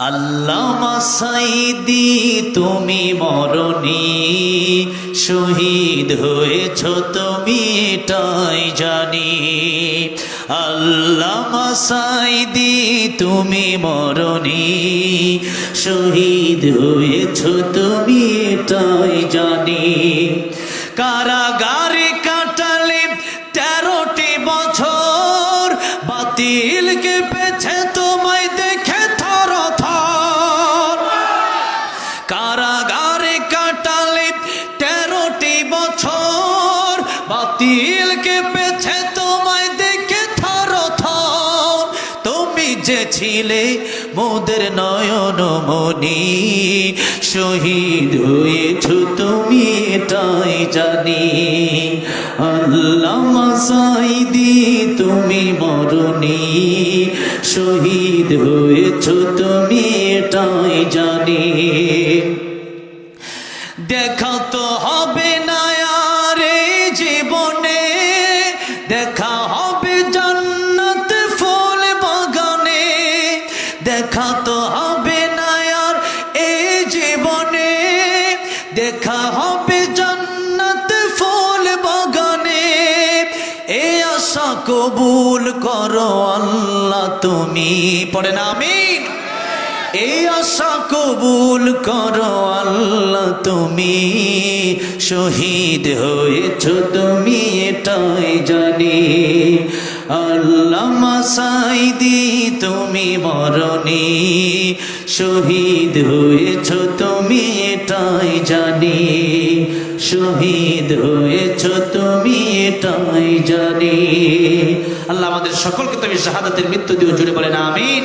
আল্লামা সাইদি, তুমি মরণি। শহীদ হয়েছ তুমি, এটাই জানি। আল্লামা সাইদি, তুমি মরণি। শহীদ হয়েছ তুমি, এটাই জানি। কারাগারে কাটালে তেরোটি বছর, বাতিলকে পেছে তোমায় বাতিলকে পেছে তোমায় দেখে থর তুমি যে ছিলে মোদের নয়ন মনি শহীদ হয়েছ তুমি এটাই জানি। আল্লাহ সাইদি তুমি মরণি, শহীদ হয়েছ তুমি এটাই জানি। দেখা তো হবে দেখা তো হবে না আর এই জীবনে। দেখা হবে জান্নাত ফুল বাগানে। এ আশা কবুল করো আল্লাহ তুমি। পড়ে না আমি এই আশা কবুল করো আল্লাহ তুমি। শহীদ হয়েছ তুমি, এটাই জানি। আল্লাহ মাসাইদি তুমি মরণে শহীদ হয়েছ, তুমি এটাই জানি। শহীদ হয়েছ, তুমি এটাই জানি। আল্লাহ আমাদের সকলকে তুমি শাহাদাতের মৃত্যু দিও জুড়ে বলেন, আমিন।